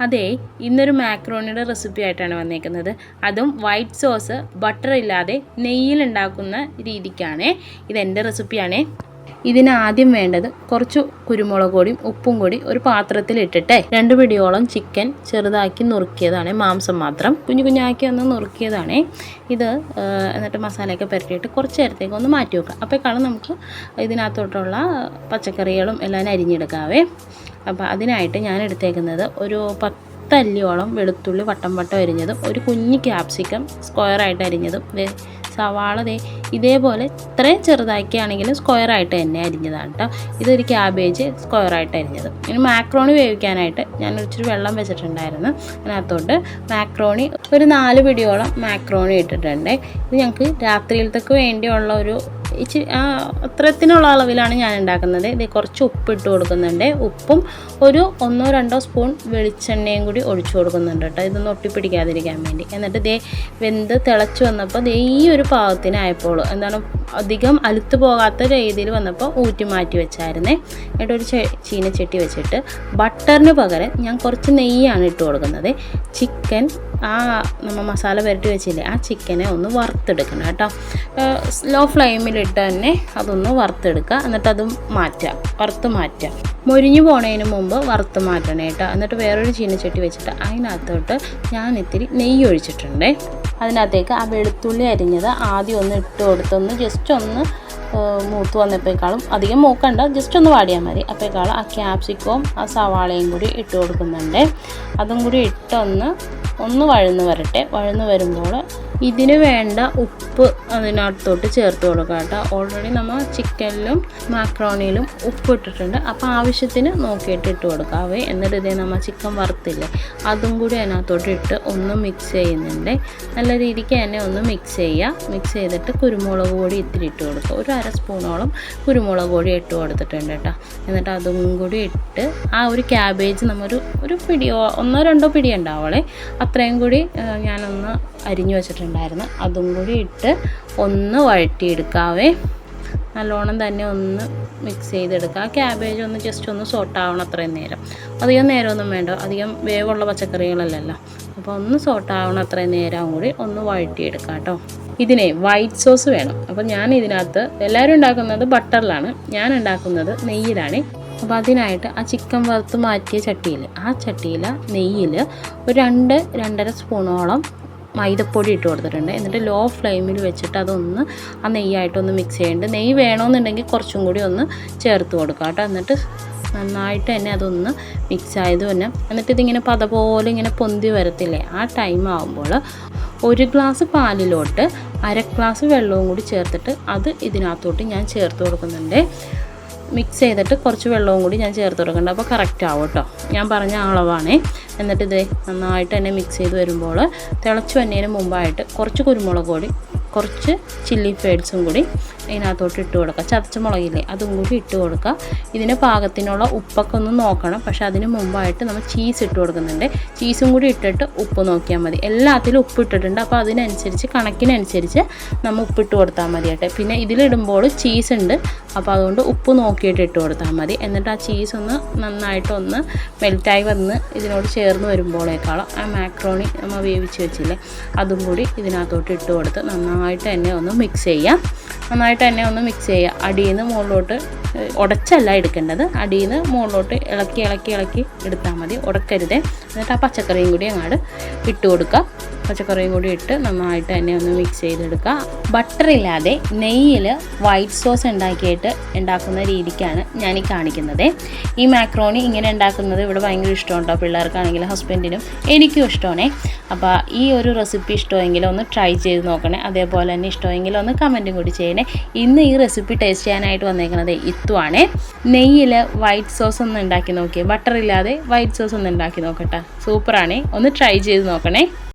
അതെ ഇന്നൊരു മാക്രോണിയുടെ റെസിപ്പി ആയിട്ടാണ് വന്നേക്കുന്നത്. അതും വൈറ്റ് സോസ് ബട്ടർ ഇല്ലാതെ നെയ്യിൽ ഉണ്ടാക്കുന്ന രീതിക്കാണ് ഇതെന്റെ റെസിപ്പിയാണേ ഇതിന് ആദ്യം വേണ്ടത് കുറച്ച് കുരുമുളക് പൊടിയും ഉപ്പും കൂടി ഒരു പാത്രത്തിൽ ഇട്ടിട്ട് രണ്ട് പിടിയോളം ചിക്കൻ ചെറുതാക്കി നുറുക്കിയതാണ് മാംസം മാത്രം. കുഞ്ഞു കുഞ്ഞാക്കി ഒന്ന് നുറുക്കിയതാണ്. ഇത് എന്നിട്ട് മസാലയൊക്കെ പുരട്ടിയിട്ട് കുറച്ച് നേരത്തേക്ക് ഒന്ന് മാറ്റി വെക്കാം അപ്പോഴേക്കാളും നമുക്ക് ഇതിനകത്തോട്ടുള്ള പച്ചക്കറികളും എല്ലാം അരിഞ്ഞെടുക്കാവേ. അപ്പോൾ അതിനായിട്ട് ഞാൻ എടുത്തേക്കുന്നത് ഒരു പത്തല്ലിയോളം വെളുത്തുള്ളി വട്ടം വട്ടം അരിഞ്ഞതും ഒരു കുഞ്ഞ് ക്യാപ്സിക്കം സ്ക്വയറായിട്ട് അരിഞ്ഞതും സവാള ദേ ഇതേപോലെ ഇത്രയും ചെറുതാക്കിയാണെങ്കിലും സ്ക്വയറായിട്ട് തന്നെ അരിഞ്ഞതാണ് കേട്ടോ ഇതൊരു ക്യാബേജ് സ്ക്വയറായിട്ട് അരിഞ്ഞത്. ഇനി മാക്രോണി വേവിക്കാനായിട്ട് ഞാൻ ഇച്ചിരി വെള്ളം വെച്ചിട്ടുണ്ടായിരുന്നു. അതിനകത്തോട്ട് മാക്രോണി ഒരു നാല് പിടിയോളം മാക്രോണി ഇട്ടിട്ടുണ്ട്. ഇത് ഞങ്ങൾക്ക് രാത്രിയിലത്തേക്ക് വേണ്ടിയുള്ള ഒരു ഇച്ചിരി അത്രത്തിനുള്ള അളവിലാണ് ഞാൻ ഉണ്ടാക്കുന്നത്. ഇത് കുറച്ച് ഉപ്പ് ഇട്ട് കൊടുക്കുന്നുണ്ട്. ഉപ്പും ഒരു ഒന്നോ രണ്ടോ സ്പൂൺ വെളിച്ചെണ്ണയും കൂടി ഒഴിച്ചു കൊടുക്കുന്നുണ്ട് കേട്ടോ. ഇതൊന്ന് ഒട്ടിപ്പിടിക്കാതിരിക്കാൻ വേണ്ടി. എന്നിട്ട് ദേ വെന്ത് തിളച്ച് വന്നപ്പോൾ ദേ ഈ ഒരു പാകത്തിനായപ്പോൾ എന്താണ് അധികം അലുത്ത് പോകാത്ത രീതിയിൽ വന്നപ്പോൾ ഊറ്റി മാറ്റി വെച്ചായിരുന്നേ. എന്നിട്ട് ഒരു ചീനച്ചട്ടി വെച്ചിട്ട് ബട്ടറിന് പകരം ഞാൻ കുറച്ച് നെയ്യാണ് ഇട്ട് കൊടുക്കുന്നത്. ചിക്കൻ ആ നമ്മൾ മസാല പുരട്ടി വെച്ചില്ലേ ആ ചിക്കനെ ഒന്ന് വറുത്തെടുക്കണം കേട്ടോ. ലോ ഫ്ലെയിമിലിട്ട് തന്നെ അതൊന്ന് വറുത്തെടുക്കുക എന്നിട്ട് അത് മാറ്റുക വറുത്ത് മാറ്റുക. മൊരിഞ്ഞു പോണതിന് മുമ്പ് വറുത്ത് മാറ്റണം കേട്ടോ. എന്നിട്ട് വേറൊരു ചീനച്ചട്ടി വെച്ചിട്ട് അതിനകത്തോട്ട് ഞാൻ ഇത്തിരി നെയ്യ് ഒഴിച്ചിട്ടുണ്ട്. അതിനകത്തേക്ക് ആ വെളുത്തുള്ളി അരിഞ്ഞത് ആദ്യം ഒന്ന് ഇട്ട് കൊടുത്തൊന്ന് ജസ്റ്റ് ഒന്ന് മൂത്ത് വന്നപ്പോഴേക്കാളും അധികം മൂക്കണ്ട ജസ്റ്റ് ഒന്ന് വാടിയാൽ മതി. അപ്പോഴേക്കാളും ആ ക്യാപ്സിക്കവും ആ സവാളയും കൂടി ഇട്ട് കൊടുക്കുന്നുണ്ട്. അതും കൂടി ഇട്ടൊന്ന് ഒന്ന് വഴന്ന് വരട്ടെ. വഴന്ന് വരുമ്പോൾ ഇതിന് വേണ്ട ഉപ്പ് അതിനകത്തോട്ട് ചേർത്ത് കൊടുക്കുക കേട്ടോ. ഓൾറെഡി നമ്മൾ ചിക്കനിലും മാക്രോണിയിലും ഉപ്പ് ഇട്ടിട്ടുണ്ട്. അപ്പോൾ ആവശ്യത്തിന് നോക്കിയിട്ട് ഇട്ട് കൊടുക്കാവേ എന്നിട്ട് ഇതേ നമ്മൾ ചിക്കൻ വറുത്തില്ലേ അതും കൂടി അതിനകത്തോട്ട് ഇട്ട് ഒന്ന് മിക്സ് ചെയ്യുന്നുണ്ട്. നല്ല രീതിക്ക് തന്നെ ഒന്ന് മിക്സ് ചെയ്യുക മിക്സ് ചെയ്തിട്ട് കുരുമുളക് പൊടി ഇത്തിരി ഇട്ട് കൊടുക്കുക ഒരു അര സ്പൂണോളം കുരുമുളക് പൊടി ഇട്ട് കൊടുത്തിട്ടുണ്ട് കേട്ടോ. എന്നിട്ട് അതും കൂടി ഇട്ട് ആ ഒരു ക്യാബേജ് നമ്മൊരു ഒരു പിടിയോ ഒന്നോ രണ്ടോ പിടി ഉണ്ടാവളേ. അത്രയും കൂടി ഞാനൊന്ന് അരിഞ്ഞു വെച്ചിട്ടുണ്ടായിരുന്നു അതും കൂടി ഇട്ട് ഒന്ന് വഴറ്റിയെടുക്കാവേ. നല്ലോണം തന്നെ ഒന്ന് മിക്സ് ചെയ്തെടുക്കുക ക്യാബേജ് ഒന്ന് ജസ്റ്റ് ഒന്ന് സോട്ടാവണം അത്രയും നേരം. അധികം നേരമൊന്നും വേണ്ട. അധികം വേവുള്ള പച്ചക്കറികളല്ലല്ലോ. അപ്പോൾ ഒന്ന് സോട്ടാവണം അത്രയും നേരം കൂടി ഒന്ന് വഴറ്റിയെടുക്കാം കേട്ടോ ഇതിനെ വൈറ്റ് സോസ് വേണം. അപ്പോൾ ഞാൻ ഇതിനകത്ത് എല്ലാവരും ഉണ്ടാക്കുന്നത് ബട്ടറിലാണ്. ഞാൻ ഉണ്ടാക്കുന്നത് നെയ്യിലാണ്. അപ്പോൾ അതിനായിട്ട് ആ ചിക്കൻ വറുത്ത് മാറ്റിയ ചട്ടിയിൽ ആ ചട്ടിയിൽ നെയ്യിൽ ഒരു രണ്ട് രണ്ടര സ്പൂണോളം മൈദപ്പൊടി ഇട്ട് കൊടുത്തിട്ടുണ്ട്. എന്നിട്ട് ലോ ഫ്ലെയിമിൽ വെച്ചിട്ട് അതൊന്ന് ആ നെയ്യായിട്ടൊന്ന് മിക്സ് ചെയ്യേണ്ടത് നെയ്യ് വേണമെന്നുണ്ടെങ്കിൽ കുറച്ചും കൂടി ഒന്ന് ചേർത്ത് കൊടുക്കുക കേട്ടോ. എന്നിട്ട് നന്നായിട്ട് തന്നെ അതൊന്ന് മിക്സ് ആയത് തന്നെ. എന്നിട്ട് ഇതിങ്ങനെ പത പോലെ ഇങ്ങനെ പൊന്തി വരത്തില്ലേ? ആ ടൈം ആകുമ്പോൾ ഒരു ഗ്ലാസ് പാലിലോട്ട് അര ഗ്ലാസ് വെള്ളവും കൂടി ചേർത്തിട്ട് അത് ഇതിനകത്തോട്ട് ഞാൻ ചേർത്ത് കൊടുക്കുന്നുണ്ട്. മിക്സ് ചെയ്തിട്ട് കുറച്ച് വെള്ളവും കൂടി ഞാൻ ചേർത്ത് കൊടുക്കുന്നുണ്ട്. അപ്പോൾ കറക്റ്റ് ആവും കേട്ടോ. ഞാൻ പറഞ്ഞ അളവാണേ. എന്നിട്ട് ഇത് നന്നായിട്ട് തന്നെ മിക്സ് ചെയ്ത് വരുമ്പോൾ തിളച്ച് വന്നതിന് മുമ്പായിട്ട് കുറച്ച് കുരുമുളക് പൊടി കുറച്ച് ചില്ലി ഫേഡ്സും കൂടി ഇതിനകത്തോട്ട് ഇട്ട് കൊടുക്കുക ചതച്ച മുളകില്ലേ അതും കൂടി ഇട്ട് കൊടുക്കുക ഇതിന് പാകത്തിനുള്ള ഉപ്പൊക്കെ ഒന്ന് നോക്കണം. പക്ഷെ അതിന് മുമ്പായിട്ട് നമ്മൾ ചീസ് ഇട്ട് കൊടുക്കുന്നുണ്ട്. ചീസും കൂടി ഇട്ടിട്ട് ഉപ്പ് നോക്കിയാൽ മതി. എല്ലാത്തിലും ഉപ്പ് ഇട്ടിട്ടുണ്ട്. അപ്പോൾ അതിനനുസരിച്ച് കണക്കിനനുസരിച്ച് നമ്മൾ ഉപ്പിട്ട് കൊടുത്താൽ മതി കേട്ടോ. പിന്നെ ഇതിലിടുമ്പോൾ ചീസ് ഉണ്ട്. അപ്പോൾ അതുകൊണ്ട് ഉപ്പ് നോക്കിയിട്ട് ഇട്ട് കൊടുത്താൽ മതി. എന്നിട്ട് ആ ചീസ് ഒന്ന് നന്നായിട്ടൊന്ന് മെൽറ്റായി വന്ന് ഇതിനോട് ചേർന്ന് വരുമ്പോഴേക്കാളും ആ മാക്രോണി നമ്മൾ വേവിച്ച് വെച്ചില്ലേ അതും കൂടി ഇതിനകത്തോട്ട് ഇട്ട് കൊടുത്ത് നന്നായിട്ട് തന്നെ ഒന്ന് മിക്സ് ചെയ്യാം. നന്നായിട്ട് തന്നെ ഒന്ന് മിക്സ് ചെയ്യുക. അടിയിൽ നിന്ന് മുകളിലോട്ട് ഉടച്ചല്ല എടുക്കേണ്ടത്. അടിയിൽ നിന്ന് മുകളിലോട്ട് ഇളക്കി ഇളക്കി ഇളക്കി എടുത്താൽ മതി. ഉടക്കരുതേ. എന്നിട്ട് ആ പച്ചക്കറിയും കൂടി അങ്ങോട്ട് ഇട്ട് കൊടുക്കുക. പച്ചക്കറിയും കൂടി ഇട്ട് നന്നായിട്ട് തന്നെ ഒന്ന് മിക്സ് ചെയ്തെടുക്കുക. ബട്ടർ ഇല്ലാതെ നെയ്യിൽ വൈറ്റ് സോസ് ഉണ്ടാക്കിയിട്ട് ഉണ്ടാക്കുന്ന രീതിക്കാണ് ഞാൻ ഈ കാണിക്കുന്നത്. ഈ മാക്രോണി ഇങ്ങനെ ഉണ്ടാക്കുന്നത് ഇവിടെ ഭയങ്കര ഇഷ്ടമുണ്ടോ പിള്ളേർക്കാണെങ്കിലും ഹസ്ബൻഡിനും എനിക്കും ഇഷ്ടമാണ്. അപ്പോൾ ഈ ഒരു റെസിപ്പി ഇഷ്ടമെങ്കിൽ ഒന്ന് ട്രൈ ചെയ്ത് നോക്കണേ. അതേപോലെ തന്നെ ഇഷ്ടമെങ്കിൽ ഒന്ന് കമന്റും കൂടി ചെയ്യണേ. ഇന്ന് ഈ റെസിപ്പി ടേസ്റ്റ് ചെയ്യാനായിട്ട് വന്നേക്കുന്നത് ഇത്തുവാണ്. നെയ്യിൽ വൈറ്റ് സോസ് ഒന്ന് ഉണ്ടാക്കി നോക്കിയേ. ബട്ടർ ഇല്ലാതെ വൈറ്റ് സോസ് ഒന്ന് ഉണ്ടാക്കി നോക്കട്ടെ. സൂപ്പറാണേ ഒന്ന് ട്രൈ ചെയ്ത് നോക്കണേ.